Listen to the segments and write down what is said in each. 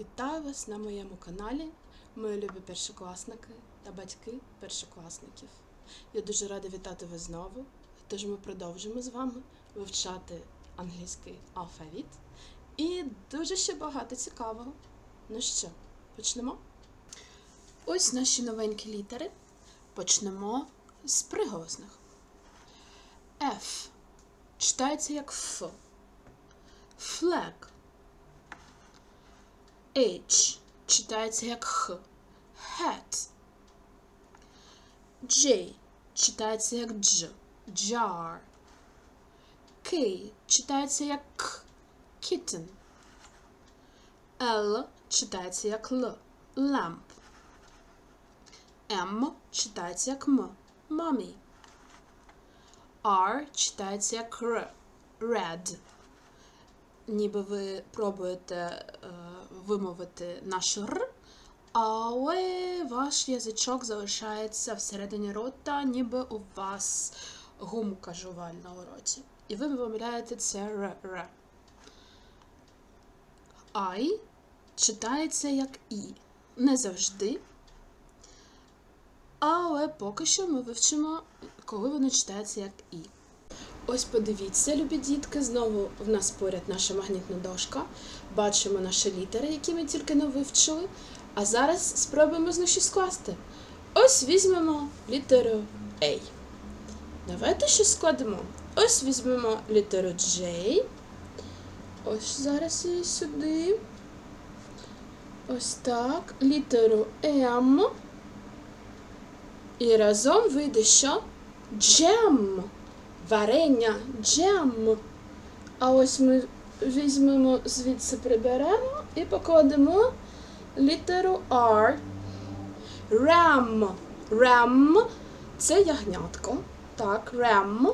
Вітаю вас на моєму каналі, мої любі першокласники та батьки першокласників. Я дуже рада вітати вас знову, тож ми продовжимо з вами вивчати англійський алфавіт і дуже ще багато цікавого. Ну що, почнемо? Ось наші новенькі літери. Почнемо з приголосних. F читається як Ф. Flag. H читається як Х. Hat. J читається як Дж. Jar. K читається як К. Kitten. L читається як Л. Lamp. M читається як М. Mommy. R читається як Р. Red ніби ви пробуєте е, вимовити наш Р, але ваш язичок залишається всередині рота, ніби у вас гумка жувальна у роті. І ви вимовляєте це Р. Р. I читається як І. Не завжди. Але поки що ми вивчимо, коли воно читається як І. Ось подивіться, любі дітки, знову в нас поряд наша магнітна дошка. Бачимо наші літери, які ми тільки не вивчили. А зараз спробуємо з них щось скласти. Ось візьмемо літеру A. Давайте щось складемо. Ось візьмемо літеру J. Ось зараз її сюди. Ось так. Літеру M. І разом вийде що? Джем варення, джем. А ось ми візьмемо звідси приберемо і покладемо літеру R. Ram. Ram. Це ягнятко. Так, ram.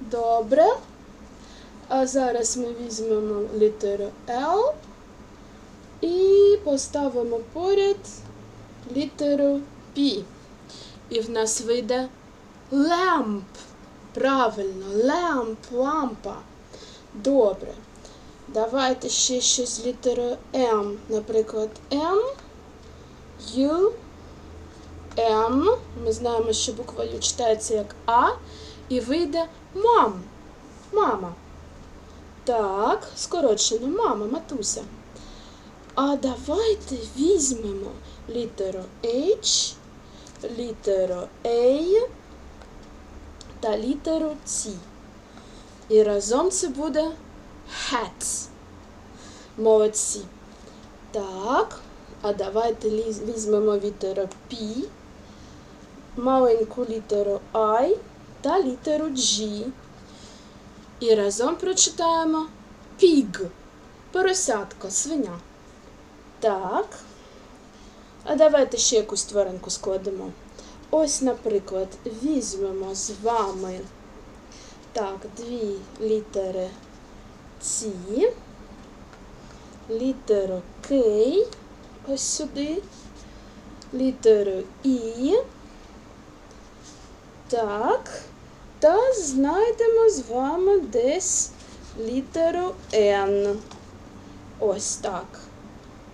Добре. А зараз ми візьмемо літеру L і поставимо поряд літеру P. І в нас вийде lamp. Правильно, lamp, лампа. Добре. Давайте ще щось з літерою М. Наприклад, М, Ю, М. Ми знаємо, що буква Ю читається як А. І вийде мам. Мама. Так, скорочено, мама, матуся. А давайте візьмемо літеру H, літеру A та літеру Т. І разом це буде hat. Молодці. Так, а давайте візьмемо літеру P, маленьку літеру I та літеру G. І разом прочитаємо pig. Поросятко, свиня. Так. А давайте ще якусь тваринку складемо. Ось, наприклад, візьмемо з вами так, дві літери Ц, літеру К, ось сюди, літеру І. Так. Та знайдемо з вами десь літеру Н. Ось так.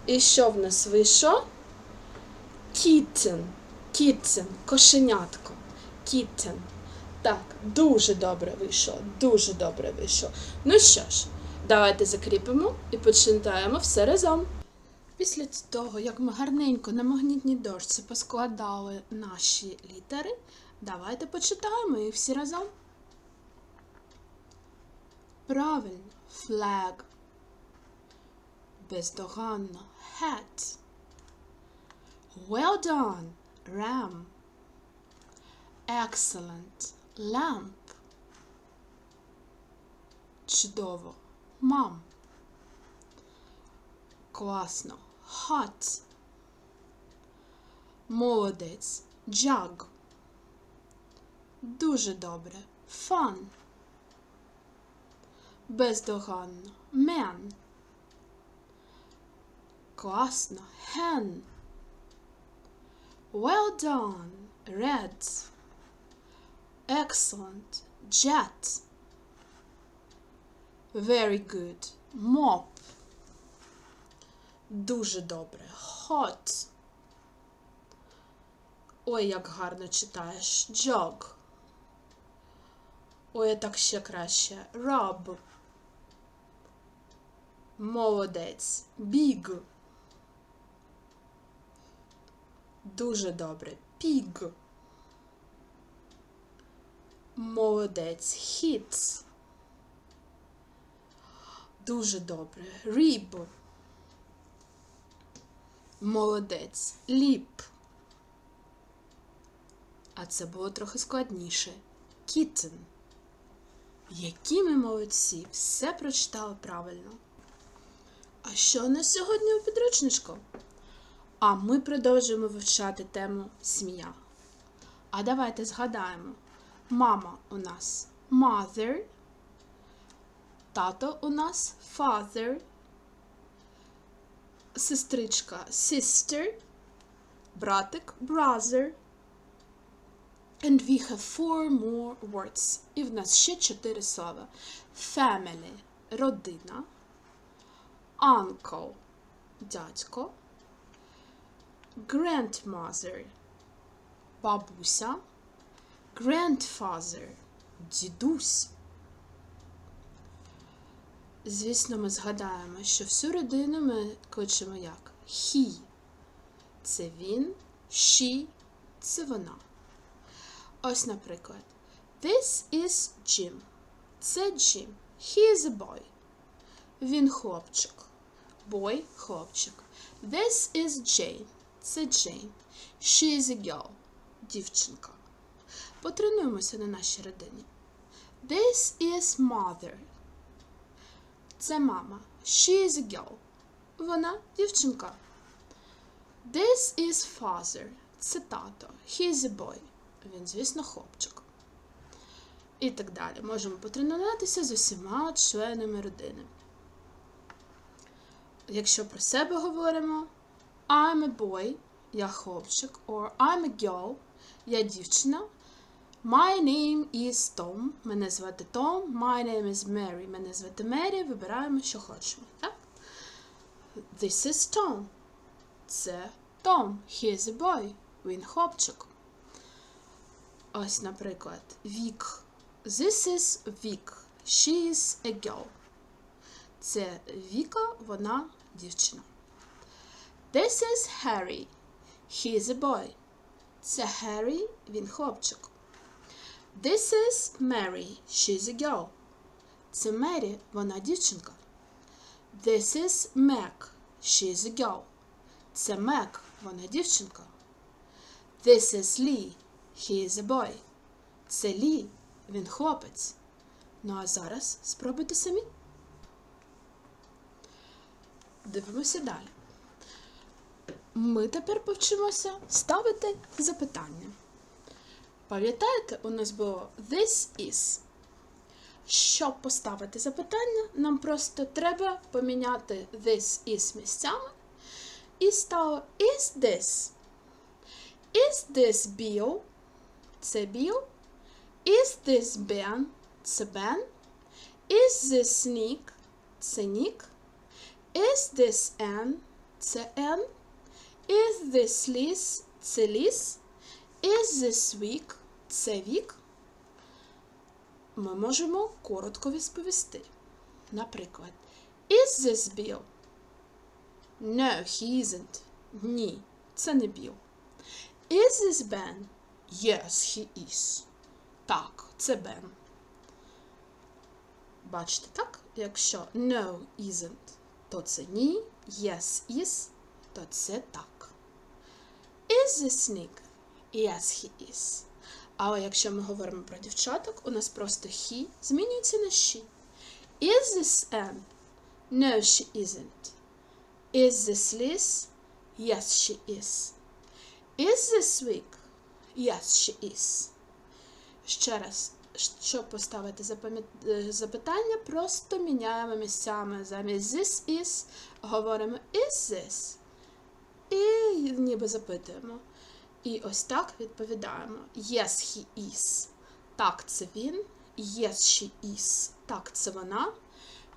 І що в нас вийшло? Кітен. Кітсен, кошенятко. Кіттен. Так, дуже добре вийшло, дуже добре вийшло. Ну що ж, давайте закріпимо і почитаємо все разом. Після того, як ми гарненько на магнітній дошці поскладали наші літери, давайте почитаємо їх всі разом. Правильно, flag. Бездоганно, hat. Well done. Ram. Excellent. Lamp. Чудово. Мам. Класно. Hot. Молодець. Jug. Дуже добре. Fun. Бездоганно. Man. Класно. Hen. Well done, red. Excellent, jet. Very good, mop. Дуже добре. Hot. Ой, як гарно читаєш. Jog. Ой, так ще краще. Rub. Молодець. Big. Дуже добре. Pig. Молодець. Hit. Дуже добре. Rib. Молодець. Lip. А це було трохи складніше. Kitten. Які ми молодці, все прочитали правильно. А що у нас сьогодні у підручничку? А ми продовжуємо вивчати тему сім'я. А давайте згадаємо. Мама у нас mother, тато у нас father, сестричка sister, братик brother. And we have four more words. І в нас ще чотири слова. Family – родина. Uncle – дядько. Grandmother – бабуся. Grandfather – дідусь. Звісно, ми згадаємо, що всю родину ми кличемо як he. Це він, she – це вона. Ось, наприклад, This is Jim. Це Jim. He is a boy. Він хлопчик. Boy – хлопчик. This is Jane. Це Jane. She is a girl. Дівчинка. Потренуємося на нашій родині. This is mother. Це мама. She is a girl. Вона дівчинка. This is father. Це тато. He is a boy. Він, звісно, хлопчик. І так далі. Можемо потренуватися з усіма членами родини. Якщо про себе говоримо, I'm a boy, я хлопчик, or I'm a girl, я дівчина. My name is Tom. Мене звати Том. My name is Mary. Мене звати Мері. Вибираємо, що хочемо. Так? This is Tom. Це Том. He is a boy. Він хлопчик. Ось, наприклад, Вік. This is Vic. She is a girl. Це Віка, вона дівчина. This is Harry. He is a boy. Це Harry, він хлопчик. This is Mary. She is a girl. Це Мері, вона дівчинка. This is Meg. She is a girl. Це Meg, вона дівчинка. This is Lee. He is a boy. Це Лі, він хлопець. Ну а зараз спробуйте самі. Дивимося далі. Ми тепер повчимося ставити запитання. Пам'ятаєте, у нас було this is. Щоб поставити запитання, нам просто треба поміняти this is місцями і стало is this. Is this Bill? Це Bill. Is this Ben? Це Ben. Is this Nick? Це Nick. Is this Ann? Це Ann. Is this Liz? Це Liz. Is this Vic? Це Vic. Ми можемо коротко відповісти. Наприклад, Is this Bill? No, he isn't. Ні, це не Bill. Is this Ben? Yes, he is. Так, це Бен. Бачите, так? Якщо no isn't, то це ні. Yes is, то це так. Is this Nick? Yes, he is. Але якщо ми говоримо про дівчаток, у нас просто he змінюється на she. Is this Anne? No, she isn't. Is this Liz? Yes, she is. Is this week? Yes, she is. Ще раз, щоб поставити е, запитання, просто міняємо місцями замість this is, говоримо is this. І ніби запитуємо. І ось так відповідаємо. Yes, he is. Так, це він. Yes, she is. Так, це вона.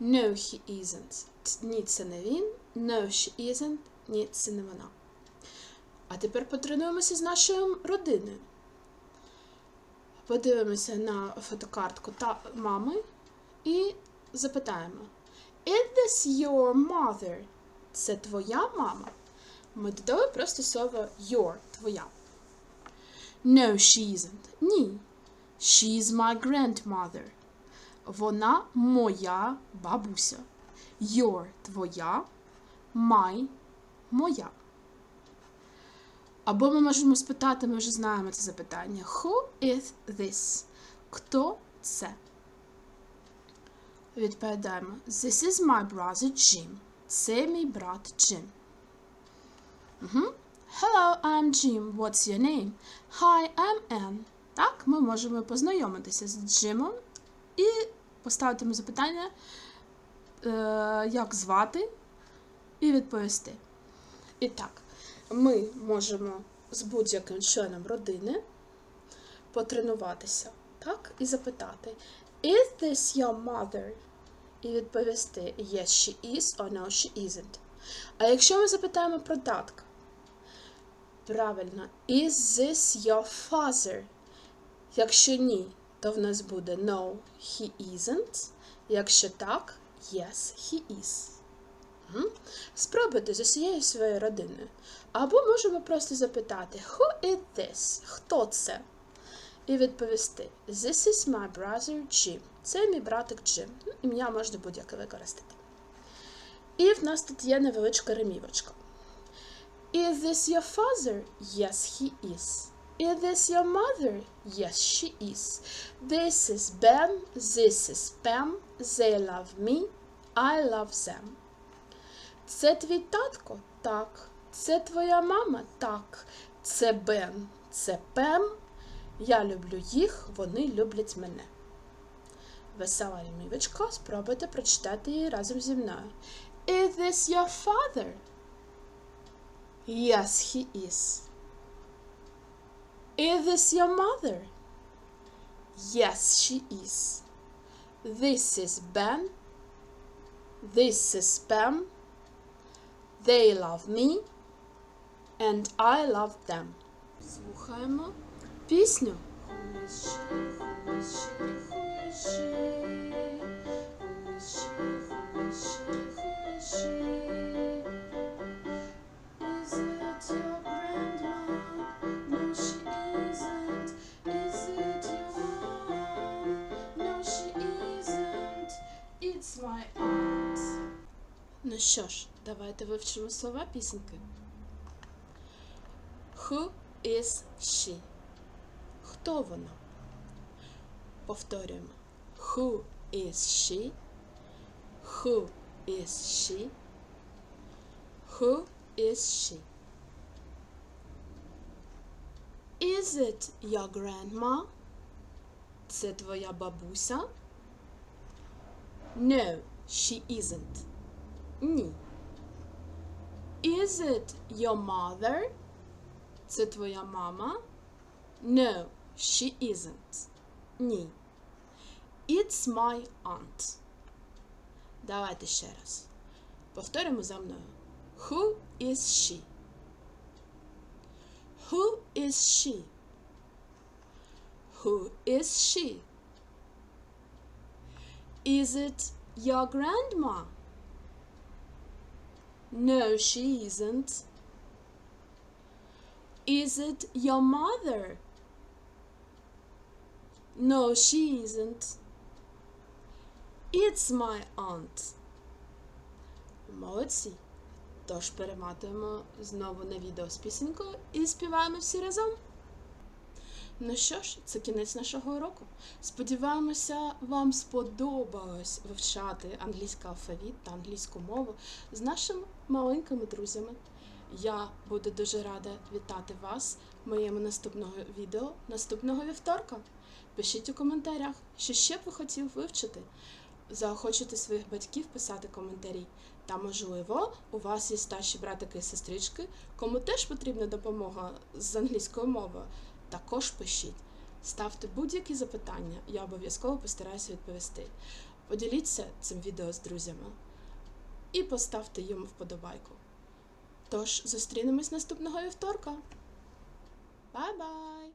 No, he isn't. ні, це не він. No, she isn't. Ні, це не вона. А тепер потренуємося з нашою родиною. Подивимося на фотокартку та мами і запитаємо: Is this your mother? Це твоя мама? Ми додали просто слово your, твоя. No, she isn't. Ні. She is my grandmother. Вона моя бабуся. Your твоя, my моя. Або ми можемо спитати, ми вже знаємо це запитання. Who is this? Хто це? Відповідаємо. This is my brother Jim. Це мій брат Джим. Угу. Hello, I'm Jim. What's your name? Hi, I'm Anne. Так, ми можемо познайомитися з Джимом і поставити йому запитання, е, як звати, і відповісти. І так, ми можемо з будь-яким членом родини потренуватися, так, і запитати: Is this your mother? І відповісти Yes, she is or No, she isn't. А якщо ми запитаємо про татка, правильно, Is this your father? Якщо ні, то в нас буде No, he isn't. Якщо так, Yes, he is. Мгм. Спробуйте з усією своєю родиною. Або можемо просто запитати Who is this? Хто це? І відповісти This is my brother Jim. Це мій братик Джим. Ну, Ім'я можна будь-яке використати. І в нас тут є невеличка ремівочка. Is this your father? Yes, he is. Is this your mother? Yes, she is. This is Ben. This is Pam. They love me. I love them. Це твій татко? Так. Це твоя мама? Так. Це Бен. Це Пем. Я люблю їх, вони люблять мене. Весела ремівочка, спробуйте прочитати її разом зі мною. Is this your father? Yes, he is. Is this your mother? Yes, she is. This is Ben. This is Pam. They love me. And I love them. Слухаємо пісню. Is Що ж, давайте вивчимо слова пісеньки. Who is she? Хто вона? Повторюємо. Who is she? Who is she? Who is she? Is it your grandma? Це твоя бабуся? No, she isn't. Ні. Is it your mother? Це твоя мама? No, she isn't. Ні. It's my aunt. Давайте ще раз. Повторимо за мною. Who is she? Who is she? Who is she? Is it your grandma? No, she isn't. Is it your mother? No, she isn't. It's my aunt. Молодці. Тож перематуємо знову на відео з пісенькою і співаємо всі разом. Ну що ж, це кінець нашого уроку. Сподіваємося, вам сподобалось вивчати англійський алфавіт та англійську мову з нашими маленькими друзями. Я буду дуже рада вітати вас в моєму наступного відео наступного вівторка. Пишіть у коментарях, що ще б ви хотів вивчити. Заохочуйте своїх батьків писати коментарі. Та, можливо, у вас є старші братики і сестрички, кому теж потрібна допомога з англійською мовою. Також пишіть. Ставте будь-які запитання, я обов'язково постараюся відповісти. Поділіться цим відео з друзями. і поставте йому вподобайку. Тож зустрінемось наступного вівторка. Бай-бай!